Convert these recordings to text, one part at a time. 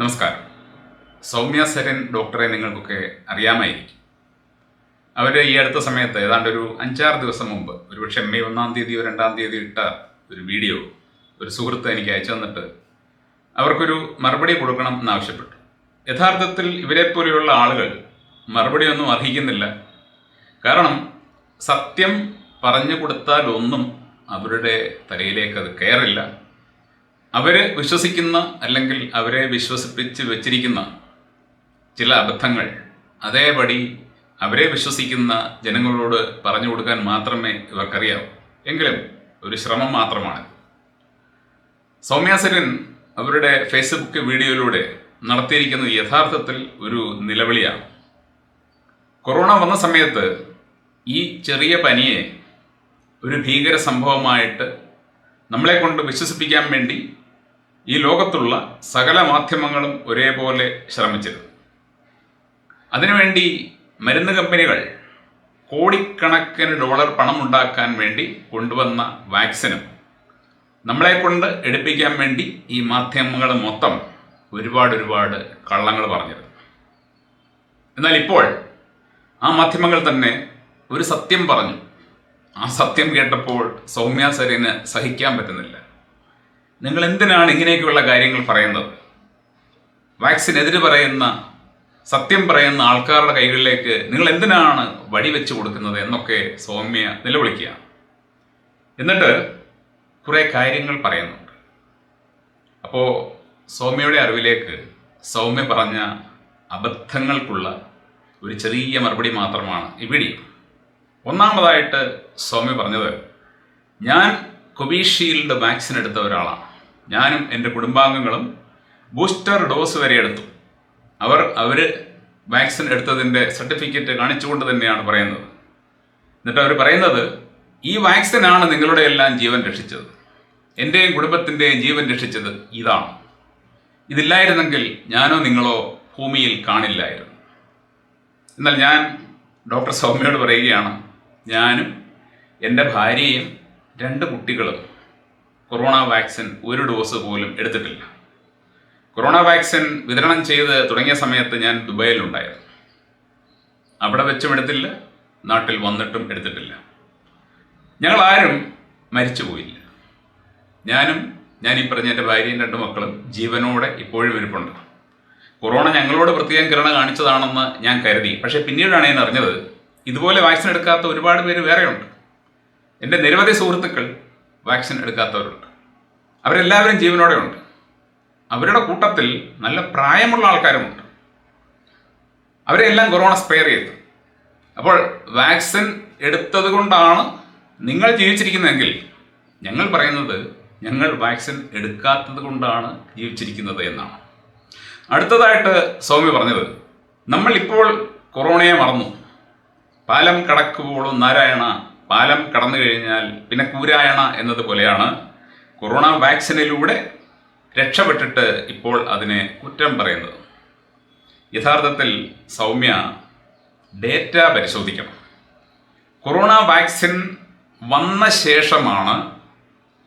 നമസ്കാരം. സൗമ്യ സരൻ ഡോക്ടറെ നിങ്ങൾക്കൊക്കെ അറിയാമായിരിക്കും. അവർ ഈ അടുത്ത സമയത്ത് ഏതാണ്ട് ഒരു അഞ്ചാറ് ദിവസം മുമ്പ് ഒരുപക്ഷെ മെയ് ഒന്നാം തീയതിയോ രണ്ടാം തീയതി ഇട്ട ഒരു വീഡിയോ ഒരു സുഹൃത്ത് എനിക്ക് അയച്ചു തന്നിട്ട് അവർക്കൊരു മറുപടി കൊടുക്കണം എന്നാവശ്യപ്പെട്ടു. യഥാർത്ഥത്തിൽ ഇവരെ പോലെയുള്ള ആളുകൾ മറുപടിയൊന്നും അർഹിക്കുന്നില്ല. കാരണം സത്യം പറഞ്ഞു കൊടുത്താൽ ഒന്നും അവരുടെ തലയിലേക്ക് അത് കയറില്ല. അവർ വിശ്വസിക്കുന്ന അല്ലെങ്കിൽ അവരെ വിശ്വസിപ്പിച്ച് വെച്ചിരിക്കുന്ന ചില അബദ്ധങ്ങൾ അതേപടി അവരെ വിശ്വസിക്കുന്ന ജനങ്ങളോട് പറഞ്ഞു കൊടുക്കാൻ മാത്രമേ ഇവർക്കറിയാവൂ. എങ്കിലും ഒരു ശ്രമം മാത്രമാണ്. സൗമ്യാസരൻ അവരുടെ ഫേസ്ബുക്ക് വീഡിയോയിലൂടെ നടത്തിയിരിക്കുന്നത് യഥാർത്ഥത്തിൽ ഒരു നിലവിളിയാണ്. കൊറോണ വന്ന സമയത്ത് ഈ ചെറിയ പനിയെ ഒരു ഭീകര സംഭവമായിട്ട് നമ്മളെ കൊണ്ട് വിശ്വസിപ്പിക്കാൻ വേണ്ടി ഈ ലോകത്തുള്ള സകല മാധ്യമങ്ങളും ഒരേപോലെ ശ്രമിച്ചിരുന്നു. അതിനുവേണ്ടി മരുന്ന് കമ്പനികൾ കോടിക്കണക്കിന് ഡോളർ പണം ഉണ്ടാക്കാൻ വേണ്ടി കൊണ്ടുവന്ന വാക്സിനും നമ്മളെ കൊണ്ട് എടുപ്പിക്കാൻ വേണ്ടി ഈ മാധ്യമങ്ങൾ മൊത്തം ഒരുപാട് ഒരുപാട് കള്ളങ്ങൾ പറഞ്ഞിരുന്നു. എന്നാൽ ഇപ്പോൾ ആ മാധ്യമങ്ങൾ തന്നെ ഒരു സത്യം പറഞ്ഞു. ആ സത്യം കേട്ടപ്പോൾ സൗമ്യ സരിന് സഹിക്കാൻ പറ്റുന്നില്ല. നിങ്ങൾ എന്തിനാണ് ഇങ്ങനെയൊക്കെയുള്ള കാര്യങ്ങൾ പറയുന്നത്? വാക്സിനെതിരെ പറയുന്ന സത്യം പറയുന്ന ആൾക്കാരുടെ കൈകളിലേക്ക് നിങ്ങൾ എന്തിനാണ് വടിവെച്ച് കൊടുക്കുന്നത് എന്നൊക്കെ സൗമ്യ നിലവിളിക്കുക. എന്നിട്ട് കുറേ കാര്യങ്ങൾ പറയുന്നുണ്ട്. അപ്പോൾ സൗമ്യയുടെ അറിവിലേക്ക് സൗമ്യ പറഞ്ഞ അബദ്ധങ്ങൾക്കുള്ള ഒരു ചെറിയ മറുപടി മാത്രമാണ് ഇവിടെ ഒന്നാമതായിട്ട് സൗമ്യ പറഞ്ഞത് ഞാൻ കോവിഷീൽഡ് വാക്സിൻ എടുത്ത ഒരാളാണ്. ഞാനും എന്റെ കുടുംബാംഗങ്ങളും ബൂസ്റ്റർ ഡോസ് വരെ എടുത്തു. അവർ അവർ വാക്സിൻ എടുത്തതിന്റെ സർട്ടിഫിക്കറ്റ് കാണിച്ചുകൊണ്ട് തന്നെയാണ് പറയുന്നത്. എന്നിട്ട് അവർ പറയുന്നത് ഈ വാക്സിനാണ് നിങ്ങളുടെ എല്ലാം ജീവൻ രക്ഷിച്ചത്. എന്റെയും കുടുംബത്തിന്റെയും ജീവൻ രക്ഷിച്ചത് ഇതാണ്. ഇതില്ലായിരുന്നെങ്കിൽ ഞാനോ നിങ്ങളോ ഭൂമിയിൽ കാണില്ലായിരുന്നു. എന്നാൽ ഞാൻ ഡോക്ടർ സൗമ്യയോട് പറയുകയാണ് ഞാനും എന്റെ ഭാര്യയും രണ്ട് കുട്ടികളും കൊറോണ വാക്സിൻ ഒരു ഡോസ് പോലും എടുത്തിട്ടില്ല. കൊറോണ വാക്സിൻ വിതരണം ചെയ്ത് തുടങ്ങിയ സമയത്ത് ഞാൻ ദുബായിലുണ്ടായിരുന്നു. അവിടെ വെച്ചും എടുത്തില്ല നാട്ടിൽ വന്നിട്ടും എടുത്തിട്ടില്ല. ഞങ്ങൾ ആരും മരിച്ചു പോയില്ല. ഞാനും ഞാൻ ഈ പറഞ്ഞ എന്റെ ഭാര്യയും രണ്ട് മക്കളും ജീവനോടെ ഇപ്പോഴും ഇരിപ്പുണ്ട്. കൊറോണ ഞങ്ങളോട് പ്രത്യേകം കിരണ കാണിച്ചതാണെന്ന് ഞാൻ കരുതി. പക്ഷേ പിന്നീടാണ് ഞാൻ അറിഞ്ഞത് ഇതുപോലെ വാക്സിൻ എടുക്കാത്ത ഒരുപാട് പേര് വേറെയുണ്ട്. എന്റെ നിരവധി സുഹൃത്തുക്കൾ വാക്സിൻ എടുക്കാത്തവരുണ്ട്. അവരെല്ലാവരും ജീവനോടെ ഉണ്ട് അവരുടെ കൂട്ടത്തിൽ നല്ല പ്രായമുള്ള ആൾക്കാരുമുണ്ട്. അവരെല്ലാം കൊറോണ സ്പെയർ ചെയ്തു. അപ്പോൾ വാക്സിൻ എടുത്തത് കൊണ്ടാണ് നിങ്ങൾ ജീവിച്ചിരിക്കുന്നതെങ്കിൽ ഞങ്ങൾ പറയുന്നത് ഞങ്ങൾ വാക്സിൻ എടുക്കാത്തത് കൊണ്ടാണ് ജീവിച്ചിരിക്കുന്നത് എന്നാണ്. അടുത്തതായിട്ട് സൗമ്യ പറഞ്ഞത് നമ്മൾ ഇപ്പോൾ കൊറോണയെ മറന്നു. പാലം കടക്കുമ്പോഴും നാരായണ പാലം കടന്നു കഴിഞ്ഞാൽ പിന്നെ കൂരായണ എന്നതുപോലെയാണ് കൊറോണ വാക്സിനിലൂടെ രക്ഷപ്പെട്ടിട്ട് ഇപ്പോൾ അതിനെ കുറ്റം പറയുന്നത്. യഥാർത്ഥത്തിൽ സൗമ്യ ഡേറ്റ പരിശോധിക്കണം. കൊറോണ വാക്സിൻ വന്ന ശേഷമാണ്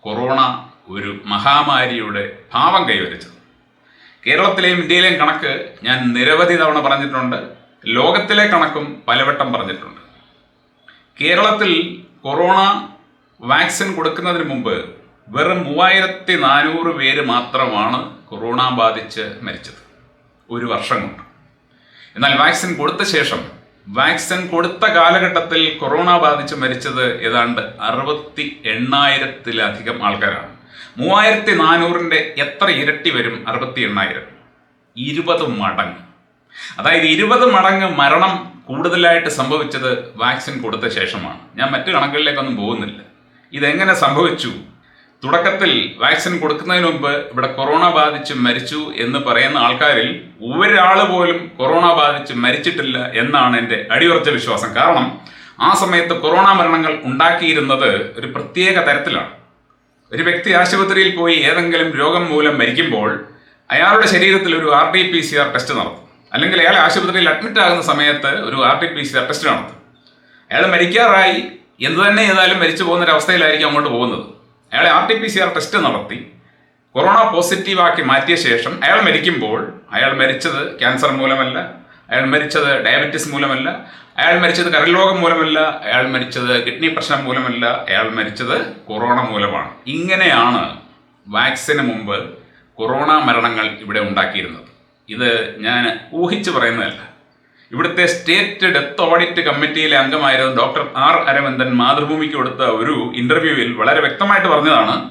കൊറോണ ഒരു മഹാമാരിയുടെ ഭാവം കൈവരിച്ചത്. കേരളത്തിലെയും ഇന്ത്യയിലെയും കണക്ക് ഞാൻ നിരവധി തവണ പറഞ്ഞിട്ടുണ്ട്. ലോകത്തിലെ കണക്കും പലവട്ടം പറഞ്ഞിട്ടുണ്ട്. കേരളത്തിൽ കൊറോണ വാക്സിൻ കൊടുക്കുന്നതിന് മുമ്പ് വെറും മൂവായിരത്തി നാനൂറ് പേര് മാത്രമാണ് കൊറോണ ബാധിച്ച് മരിച്ചത്. ഒരു വർഷം കൊണ്ട്. എന്നാൽ വാക്സിൻ കൊടുത്ത ശേഷം വാക്സിൻ കൊടുത്ത കാലഘട്ടത്തിൽ കൊറോണ ബാധിച്ച് മരിച്ചത് ഏതാണ്ട് അറുപത്തി എണ്ണായിരത്തിലധികം ആൾക്കാരാണ്. മൂവായിരത്തി നാനൂറിന്റെ എത്ര ഇരട്ടി വരും അറുപത്തി എണ്ണായിരം ഇരുപത് മടങ്ങ്. അതായത് ഇരുപത് മടങ്ങ് മരണം കൂടുതലായിട്ട് സംഭവിച്ചത് വാക്സിൻ കൊടുത്ത ശേഷമാണ്. ഞാൻ മറ്റു കണക്കുകളിലേക്കൊന്നും പോകുന്നില്ല. ഇതെങ്ങനെ സംഭവിച്ചു? തുടക്കത്തിൽ വാക്സിൻ കൊടുക്കുന്നതിന് മുമ്പ് ഇവിടെ കൊറോണ ബാധിച്ച് മരിച്ചു എന്ന് പറയുന്ന ആൾക്കാരിൽ ഒരാൾ പോലും കൊറോണ ബാധിച്ച് മരിച്ചിട്ടില്ല എന്നാണ് എന്റെ അടിയുറച്ച വിശ്വാസം. കാരണം ആ സമയത്ത് കൊറോണ മരണങ്ങൾ ഉണ്ടാക്കിയിരുന്നത് ഒരു പ്രത്യേക തരത്തിലാണ്. ഒരു വ്യക്തി ആശുപത്രിയിൽ പോയി ഏതെങ്കിലും രോഗം മൂലം മരിക്കുമ്പോൾ അയാളുടെ ശരീരത്തിൽ ഒരു R T P C R test നടത്തും. അല്ലെങ്കിൽ അയാൾ ആശുപത്രിയിൽ അഡ്മിറ്റ് ആകുന്ന സമയത്ത് ഒരു R T P C R test നടത്തും. അയാൾ മരിക്കാറായി. എന്ത് തന്നെ ചെയ്താലും മരിച്ചു പോകുന്ന ഒരു അവസ്ഥയിലായിരിക്കും അങ്ങോട്ട് പോകുന്നത്. അയാളെ R T P C R test നടത്തി. കൊറോണ പോസിറ്റീവാക്കി മാറ്റിയ ശേഷം അയാൾ മരിക്കുമ്പോൾ അയാൾ മരിച്ചത് ക്യാൻസർ മൂലമല്ല അയാൾ മരിച്ചത് ഡയബറ്റിസ് മൂലമല്ല അയാൾ മരിച്ചത് കരൾരോഗം മൂലമല്ല അയാൾ മരിച്ചത് കിഡ്നി പ്രശ്നം മൂലമല്ല അയാൾ മരിച്ചത് കൊറോണ മൂലമാണ്. ഇങ്ങനെയാണ് വാക്സിന് മുമ്പ് കൊറോണ മരണങ്ങൾ ഇവിടെ ഉണ്ടാക്കിയിരുന്നത്. ഇത് ഞാൻ ഊഹിച്ചു പറയുന്നതല്ല. ഇവിടുത്തെ സ്റ്റേറ്റ് ഡെത്ത് ഓഡിറ്റ് കമ്മിറ്റിയിലെ അംഗമായിരുന്ന ഡോക്ടർ ആർ അരവിന്ദൻ മാതൃഭൂമിക്ക് കൊടുത്ത ഒരു ഇന്റർവ്യൂവിൽ വളരെ വ്യക്തമായിട്ട് പറഞ്ഞതാണ്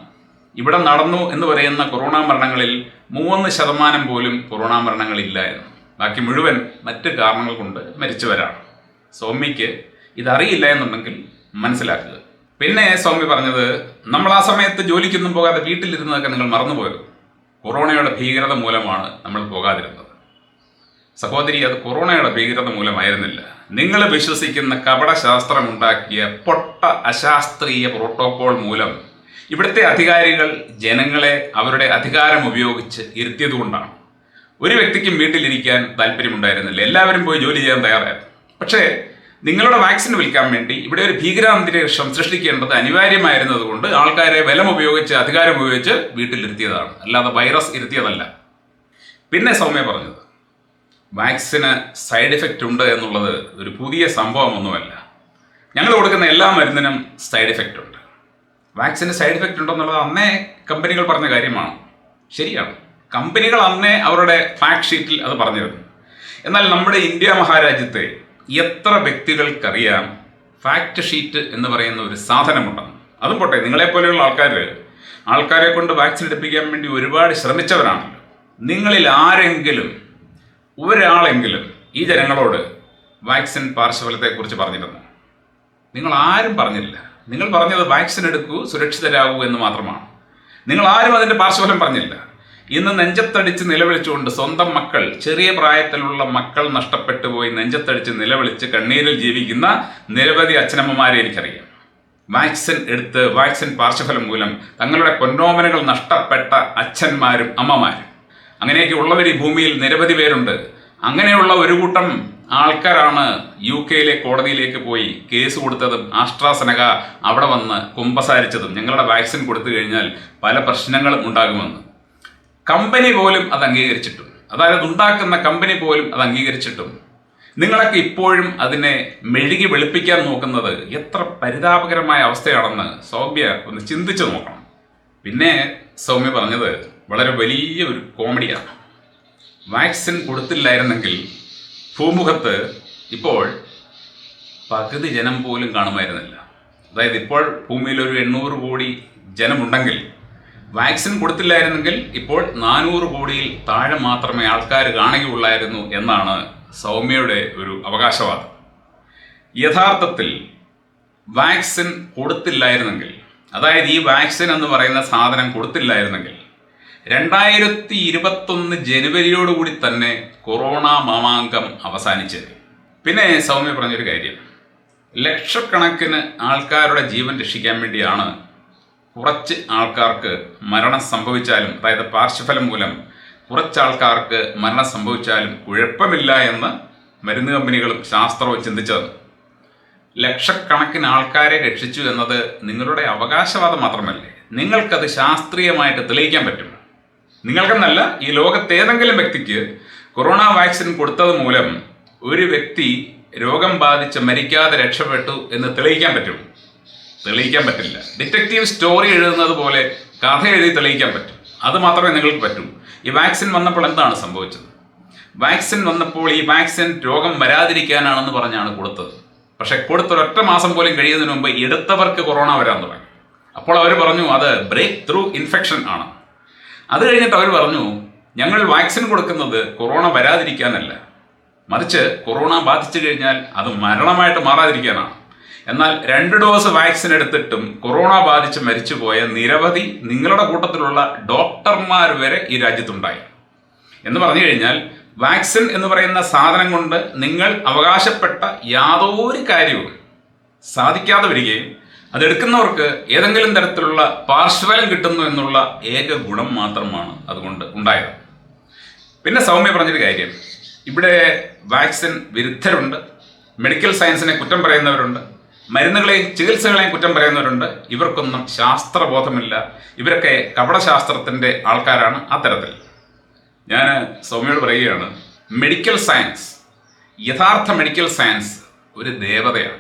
ഇവിടെ നടന്നു എന്ന് പറയുന്ന കൊറോണ മരണങ്ങളിൽ മൂന്ന് ശതമാനം പോലും കൊറോണ മരണങ്ങളില്ല എന്ന്. ബാക്കി മുഴുവൻ മറ്റ് കാരണങ്ങൾ കൊണ്ട് മരിച്ചവരാണ്. സൗമ്യയ്ക്ക് ഇതറിയില്ല എന്നുണ്ടെങ്കിൽ മനസ്സിലാക്കുക. പിന്നെ സൗമ്യ പറഞ്ഞത് നമ്മൾ ആ സമയത്ത് ജോലിക്കൊന്നും പോകാതെ വീട്ടിലിരുന്നതൊക്കെ നിങ്ങൾ മറന്നുപോയത് കൊറോണയുടെ ഭീകരത മൂലമാണ് നമ്മൾ പോകാതിരുന്നത്. സഹോദരി അത് കൊറോണയുടെ ഭീകരത മൂലമായിരുന്നില്ല. നിങ്ങൾ വിശ്വസിക്കുന്ന കപടശാസ്ത്രം ഉണ്ടാക്കിയ പൊട്ട അശാസ്ത്രീയ പ്രോട്ടോകോൾ മൂലം ഇവിടുത്തെ അധികാരികൾ ജനങ്ങളെ അവരുടെ അധികാരം ഉപയോഗിച്ച് ഇരുത്തിയതുകൊണ്ടാണ്. ഒരു വ്യക്തിക്കും വീട്ടിലിരിക്കാൻ താല്പര്യമുണ്ടായിരുന്നില്ല. എല്ലാവരും പോയി ജോലി ചെയ്യാൻ തയ്യാറായിരുന്നു. പക്ഷേ നിങ്ങളുടെ വാക്സിൻ വിൽക്കാൻ വേണ്ടി ഇവിടെ ഒരു ഭീകരാന്തരീക്ഷം സൃഷ്ടിക്കേണ്ടത് അനിവാര്യമായിരുന്നതുകൊണ്ട് ആൾക്കാരെ ബലം ഉപയോഗിച്ച് അധികാരം ഉപയോഗിച്ച് വീട്ടിലിരുത്തിയതാണ്. അല്ലാതെ വൈറസ് ഇരുത്തിയതല്ല. പിന്നെ സൗമ്യ പറഞ്ഞത് വാക്സിന് സൈഡ് ഇഫക്റ്റ് ഉണ്ട് എന്നുള്ളത് ഒരു പുതിയ സംഭവമൊന്നുമല്ല. ഞങ്ങൾ കൊടുക്കുന്ന എല്ലാ മരുന്നിനും സൈഡ് ഇഫക്റ്റ് ഉണ്ട്. വാക്സിന് സൈഡ് ഇഫക്റ്റ് ഉണ്ടെന്നുള്ളത് അന്നേ കമ്പനികൾ പറഞ്ഞ കാര്യമാണ്. ശരിയാണ്. കമ്പനികൾ അന്നേ അവരുടെ ഫാക്ട് ഷീറ്റിൽ അത് പറഞ്ഞിരുന്നു. എന്നാൽ നമ്മുടെ ഇന്ത്യ മഹാരാജ്യത്തെ എത്ര വ്യക്തികൾക്കറിയാം ഫാക്ട് ഷീറ്റ് എന്ന് പറയുന്ന ഒരു സാധനമുണ്ടെന്ന്? അതും പോട്ടെ നിങ്ങളെപ്പോലെയുള്ള ആൾക്കാർ ആൾക്കാരെ കൊണ്ട് വാക്സിൻ എടുപ്പിക്കാൻ വേണ്ടി ഒരുപാട് ശ്രമിച്ചവരാണല്ലോ നിങ്ങളിൽ ആരെങ്കിലും ഒരാളെങ്കിലും ഈ ജനങ്ങളോട് വാക്സിൻ പാർശ്വഫലത്തെക്കുറിച്ച് പറഞ്ഞിരുന്നു നിങ്ങൾ ആരും പറഞ്ഞില്ല. നിങ്ങൾ പറഞ്ഞത് വാക്സിൻ എടുക്കൂ സുരക്ഷിതരാകൂ എന്ന് മാത്രമാണ്. നിങ്ങൾ ആരും അതിന്റെ പാർശ്വഫലം പറഞ്ഞില്ല. ഇന്ന് നെഞ്ചത്തടിച്ച് നിലവിളിച്ചുകൊണ്ട് സ്വന്തം മക്കൾ ചെറിയ പ്രായത്തിലുള്ള മക്കൾ നഷ്ടപ്പെട്ടു പോയി നെഞ്ചത്തടിച്ച് നിലവിളിച്ച് കണ്ണീരിൽ ജീവിക്കുന്ന നിരവധി അച്ഛനമ്മമാരെ എനിക്കറിയാം. വാക്സിൻ എടുത്ത് വാക്സിൻ പാർശ്വഫലം മൂലം തങ്ങളുടെ പൊന്നോമനകൾ നഷ്ടപ്പെട്ട അച്ഛന്മാരും അമ്മമാരും. അങ്ങനെയൊക്കെ ഉള്ളവർ ഈ ഭൂമിയിൽ നിരവധി പേരുണ്ട്. അങ്ങനെയുള്ള ഒരു കൂട്ടം ആൾക്കാരാണ് യു കെയിലെ കോടതിയിലേക്ക് പോയി കേസ് കൊടുത്തതും ആസ്ട്രാസനക അവിടെ വന്ന് കുമ്പസാരിച്ചതും. ഞങ്ങളുടെ വാക്സിൻ കൊടുത്തു കഴിഞ്ഞാൽ പല പ്രശ്നങ്ങളും ഉണ്ടാകുമെന്ന്. കമ്പനി പോലും അത് അംഗീകരിച്ചിട്ടും അതായത് ഉണ്ടാക്കുന്ന കമ്പനി പോലും അത് അംഗീകരിച്ചിട്ടും നിങ്ങളൊക്കെ ഇപ്പോഴും അതിനെ മെഴുകി വെളുപ്പിക്കാൻ നോക്കുന്നത് എത്ര പരിതാപകരമായ അവസ്ഥയാണെന്ന് സൗമ്യ ഒന്ന് ചിന്തിച്ചു നോക്കണം. പിന്നെ സൗമ്യ പറഞ്ഞത് വളരെ വലിയ ഒരു കോമഡിയാണ്. വാക്സിൻ കൊടുത്തില്ലായിരുന്നെങ്കിൽ ഭൂമുഖത്ത് ഇപ്പോൾ പകുതി ജനം പോലും കാണുമായിരുന്നില്ല. അതായത് ഇപ്പോൾ ഭൂമിയിൽ ഒരു എണ്ണൂറ് കോടി ജനമുണ്ടെങ്കിൽ വാക്സിൻ കൊടുത്തില്ലായിരുന്നെങ്കിൽ ഇപ്പോൾ നാനൂറ് കോടിയിൽ താഴെ മാത്രമേ ആൾക്കാർ കാണുകയുള്ളായിരുന്നു എന്നാണ് സൗമ്യയുടെ ഒരു അവകാശവാദം. യഥാർത്ഥത്തിൽ വാക്സിൻ കൊടുത്തില്ലായിരുന്നെങ്കിൽ അതായത് ഈ വാക്സിൻ എന്ന് പറയുന്ന സാധനം കൊടുത്തില്ലായിരുന്നെങ്കിൽ രണ്ടായിരത്തി ഇരുപത്തൊന്ന് ജനുവരിയോടുകൂടി തന്നെ കൊറോണ മാമാങ്കം അവസാനിച്ചത് പിന്നെ സൗമ്യ പറഞ്ഞൊരു കാര്യം. ലക്ഷക്കണക്കിന് ആൾക്കാരുടെ ജീവൻ രക്ഷിക്കാൻ വേണ്ടിയാണ് കുറച്ച് ആൾക്കാർക്ക് മരണം സംഭവിച്ചാലും അതായത് പാർശ്വഫലം മൂലം കുറച്ച് ആൾക്കാർക്ക് മരണം സംഭവിച്ചാലും കുഴപ്പമില്ല എന്ന് മരുന്ന് കമ്പനികളും ശാസ്ത്രവും ചിന്തിച്ചത് ലക്ഷക്കണക്കിന് ആൾക്കാരെ രക്ഷിച്ചു എന്നത് നിങ്ങളുടെ അവകാശവാദം മാത്രമല്ലേ? നിങ്ങൾക്കത് ശാസ്ത്രീയമായിട്ട് തെളിയിക്കാൻ പറ്റും നിങ്ങൾക്കെന്നല്ല ഈ ലോകത്തേതെങ്കിലും വ്യക്തിക്ക് കൊറോണ വാക്സിൻ കൊടുത്തത് മൂലം ഒരു വ്യക്തി രോഗം ബാധിച്ച് മരിക്കാതെ രക്ഷപ്പെട്ടു എന്ന് തെളിയിക്കാൻ പറ്റും തെളിയിക്കാൻ പറ്റില്ല. ഡിറ്റക്റ്റീവ് സ്റ്റോറി എഴുതുന്നത് പോലെ കഥ എഴുതി തെളിയിക്കാൻ പറ്റും. അത് മാത്രമേ നിങ്ങൾക്ക് പറ്റൂ. ഈ വാക്സിൻ വന്നപ്പോൾ എന്താണ് സംഭവിച്ചത്? വാക്സിൻ വന്നപ്പോൾ ഈ വാക്സിൻ രോഗം വരാതിരിക്കാനാണെന്ന് പറഞ്ഞാണ് കൊടുത്തത്. പക്ഷെ കൊടുത്തൊരൊറ്റ മാസം പോലും കഴിയുന്നതിന് മുമ്പ് എടുത്തവർക്ക് കൊറോണ വരാൻ തുടങ്ങി. അപ്പോൾ അവർ പറഞ്ഞു അത് ബ്രേക്ക് ത്രൂ ഇൻഫെക്ഷൻ ആണ്. അത് കഴിഞ്ഞിട്ട് അവർ പറഞ്ഞു ഞങ്ങൾ വാക്സിൻ കൊടുക്കുന്നത് കൊറോണ വരാതിരിക്കാനല്ല. മറിച്ച് കൊറോണ ബാധിച്ചു കഴിഞ്ഞാൽ അത് മരണമായിട്ട് മാറാതിരിക്കാനാണ്. എന്നാൽ രണ്ട് ഡോസ് വാക്സിൻ എടുത്തിട്ടും കൊറോണ ബാധിച്ച് മരിച്ചുപോയ നിരവധി നിങ്ങളുടെ കൂട്ടത്തിലുള്ള ഡോക്ടർമാർ വരെ ഈ രാജ്യത്തുണ്ടായി. എന്ന് പറഞ്ഞു കഴിഞ്ഞാൽ വാക്സിൻ എന്ന് പറയുന്ന സാധനം കൊണ്ട് നിങ്ങൾ അവകാശപ്പെട്ട യാതൊരു കാര്യവും സാധിക്കാതെ വരികയും അതെടുക്കുന്നവർക്ക് ഏതെങ്കിലും തരത്തിലുള്ള പാർശ്വഫലം കിട്ടുന്നു എന്നുള്ള ഏക ഗുണം മാത്രമാണ് അതുകൊണ്ട് ഉണ്ടായത്. പിന്നെ സൗമ്യ പറഞ്ഞൊരു കാര്യം. ഇവിടെ വാക്സിൻ വിരുദ്ധരുണ്ട്. മെഡിക്കൽ സയൻസിനെ കുറ്റം പറയുന്നവരുണ്ട്. മരുന്നുകളെയും ചികിത്സകളെയും കുറ്റം പറയുന്നവരുണ്ട്. ഇവർക്കൊന്നും ശാസ്ത്രബോധമില്ല. ഇവരൊക്കെ കപടശാസ്ത്രത്തിന്റെ ആൾക്കാരാണ് അത്തരത്തിൽ. ഞാൻ സൗമ്യയോട് പറയുകയാണ് മെഡിക്കൽ സയൻസ് യഥാർത്ഥ മെഡിക്കൽ സയൻസ് ഒരു ദേവതയാണ്.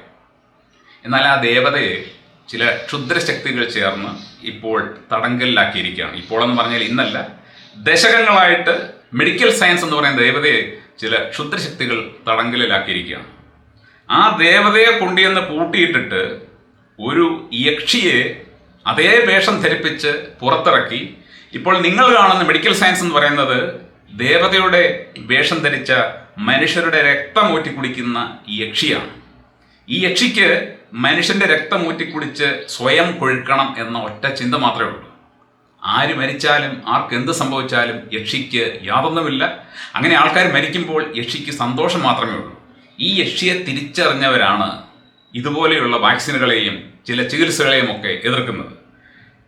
എന്നാൽ ആ ദേവതയെ ചില ക്ഷുദ്രശക്തികൾ ചേർന്ന് ഇപ്പോൾ തടങ്കലിലാക്കിയിരിക്കുകയാണ്. ഇപ്പോൾ എന്ന് പറഞ്ഞാൽ ഇന്നല്ല. ദശകങ്ങളായിട്ട് മെഡിക്കൽ സയൻസ് എന്ന് പറയുന്ന ദേവതയെ ചില ക്ഷുദ്രശക്തികൾ തടങ്കലിലാക്കിയിരിക്കുകയാണ്. ആ ദേവതയെ കൊണ്ടുവന്ന് പൂട്ടിയിട്ടിട്ട് ഒരു യക്ഷിയെ അതേ വേഷം ധരിപ്പിച്ച് പുറത്തിറക്കി. ഇപ്പോൾ നിങ്ങൾ കാണുന്ന മെഡിക്കൽ സയൻസ് എന്ന് പറയുന്നത് ദേവതയുടെ വേഷം ധരിച്ച മനുഷ്യരുടെ രക്തം ഊറ്റിക്കുടിക്കുന്ന യക്ഷിയാണ്. ഈ യക്ഷിക്ക് മനുഷ്യന്റെ രക്തം ഊറ്റിക്കുടിച്ച് സ്വയം കൊഴുക്കണം എന്ന ഒറ്റ ചിന്ത മാത്രമേ ഉള്ളൂ. ആര് മരിച്ചാലും ആർക്ക് എന്ത് സംഭവിച്ചാലും യക്ഷിക്ക് യാതൊന്നുമില്ല. അങ്ങനെ ആൾക്കാർ മരിക്കുമ്പോൾ യക്ഷിക്ക് സന്തോഷം മാത്രമേ ഉള്ളൂ. ഈ യക്ഷിയെ തിരിച്ചറിഞ്ഞവരാണ് ഇതുപോലെയുള്ള വാക്സിനുകളെയും ചില ചികിത്സകളെയും ഒക്കെ എതിർക്കുന്നത്.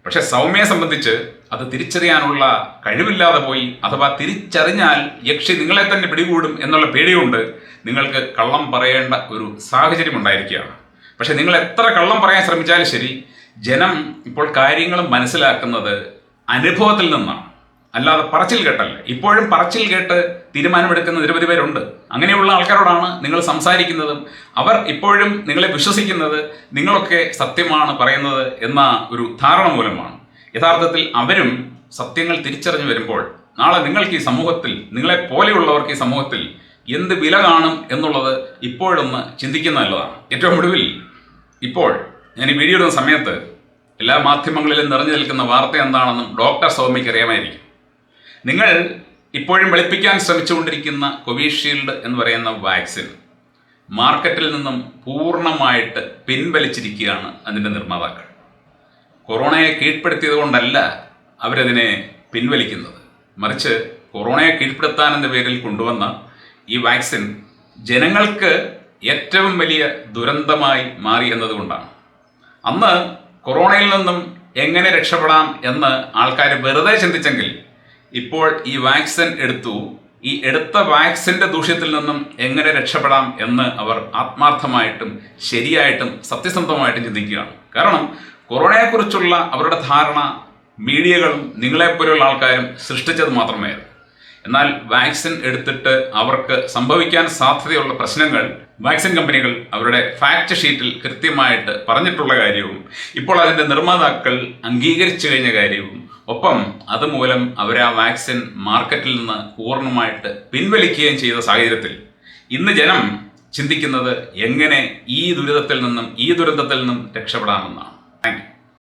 പക്ഷെ സൗമ്യയെ സംബന്ധിച്ച് അത് തിരിച്ചറിയാനുള്ള കഴിവില്ലാതെ പോയി അഥവാ തിരിച്ചറിഞ്ഞാൽ യക്ഷി നിങ്ങളെ തന്നെ പിടികൂടും എന്നുള്ള പേടിയുണ്ട് നിങ്ങൾക്ക് കള്ളം പറയേണ്ട ഒരു സാഹചര്യം ഉണ്ടായിരിക്കുകയാണ്. പക്ഷെ നിങ്ങൾ എത്ര കള്ളം പറയാൻ ശ്രമിച്ചാലും ശരി ജനം ഇപ്പോൾ കാര്യങ്ങൾ മനസ്സിലാക്കുന്നത് അനുഭവത്തിൽ നിന്നാണ്. അല്ലാതെ പറച്ചിൽ കേട്ടല്ല? ഇപ്പോഴും പറച്ചിൽ കേട്ട് തീരുമാനമെടുക്കുന്ന നിരവധി പേരുണ്ട്. അങ്ങനെയുള്ള ആൾക്കാരോടാണ് നിങ്ങൾ സംസാരിക്കുന്നതും അവർ ഇപ്പോഴും നിങ്ങളെ വിശ്വസിക്കുന്നത് നിങ്ങളൊക്കെ സത്യമാണ് പറയുന്നത് എന്ന ഒരു ധാരണ മൂലമാണ്. യഥാർത്ഥത്തിൽ അവരും സത്യങ്ങൾ തിരിച്ചറിഞ്ഞു വരുമ്പോൾ നാളെ നിങ്ങൾക്ക് ഈ സമൂഹത്തിൽ നിങ്ങളെ പോലെയുള്ളവർക്ക് ഈ സമൂഹത്തിൽ എന്ത് വില കാണും എന്നുള്ളത് ഇപ്പോഴൊന്ന് ചിന്തിക്കുന്ന നല്ലതാണ്. ഏറ്റവും ഒടുവിൽ ഇപ്പോൾ ഞാൻ ഈ വീഡിയോ ഇടുന്ന സമയത്ത് എല്ലാ മാധ്യമങ്ങളിലും നിറഞ്ഞു നിൽക്കുന്ന വാർത്ത എന്താണെന്നും ഡോക്ടർ സൗമ്യയ്ക്ക് അറിയാമായിരിക്കും. നിങ്ങൾ ഇപ്പോഴും വെളുപ്പിക്കാൻ ശ്രമിച്ചുകൊണ്ടിരിക്കുന്ന കോവിഷീൽഡ് എന്ന് പറയുന്ന വാക്സിൻ മാർക്കറ്റിൽ നിന്നും പൂർണമായിട്ട് പിൻവലിച്ചിരിക്കുകയാണ് അതിന്റെ നിർമ്മാതാക്കൾ. കൊറോണയെ കീഴ്പ്പെടുത്തിയത് കൊണ്ടല്ല അവരതിനെ പിൻവലിക്കുന്നത്. മറിച്ച് കൊറോണയെ കീഴ്പ്പെടുത്താൻ എന്ന പേരിൽ കൊണ്ടുവന്ന ഈ വാക്സിൻ ജനങ്ങൾക്ക് ഏറ്റവും വലിയ ദുരന്തമായി മാറി എന്നതുകൊണ്ടാണ് അന്ന് കൊറോണയിൽ നിന്നും എങ്ങനെ രക്ഷപ്പെടാം എന്ന് ആൾക്കാർ വെറുതെ ചിന്തിച്ചെങ്കിൽ ഇപ്പോൾ ഈ വാക്സിൻ എടുത്തു. ഈ എടുത്ത വാക്സിന്റെ ദൂഷ്യത്തിൽ നിന്നും എങ്ങനെ രക്ഷപ്പെടാം എന്ന് അവർ ആത്മാർത്ഥമായിട്ടും ശരിയായിട്ടും സത്യസന്ധമായിട്ടും ചിന്തിക്കുകയാണ്. കാരണം കൊറോണയെക്കുറിച്ചുള്ള അവരുടെ ധാരണ മീഡിയകളും നിങ്ങളെപ്പോലെയുള്ള ആൾക്കാരും സൃഷ്ടിച്ചത് മാത്രമേ എന്നാൽ വാക്സിൻ എടുത്തിട്ട് അവർക്ക് സംഭവിക്കാൻ സാധ്യതയുള്ള പ്രശ്നങ്ങൾ വാക്സിൻ കമ്പനികൾ അവരുടെ ഫാക്ട് ഷീറ്റിൽ കൃത്യമായിട്ട് പറഞ്ഞിട്ടുള്ള കാര്യവും ഇപ്പോൾ അതിന്റെ നിർമ്മാതാക്കൾ അംഗീകരിച്ചു കഴിഞ്ഞ കാര്യവും ഒപ്പം അതുമൂലം അവർ ആ വാക്സിൻ മാർക്കറ്റിൽ നിന്ന് പൂർണമായിട്ട് പിൻവലിക്കുകയും ചെയ്ത സാഹചര്യത്തിൽ ഇന്ന് ജനം ചിന്തിക്കുന്നത് എങ്ങനെ ഈ ദുരിതത്തിൽ നിന്നും ഈ ദുരന്തത്തിൽ നിന്നും രക്ഷപ്പെടാമെന്നാണ്. താങ്ക്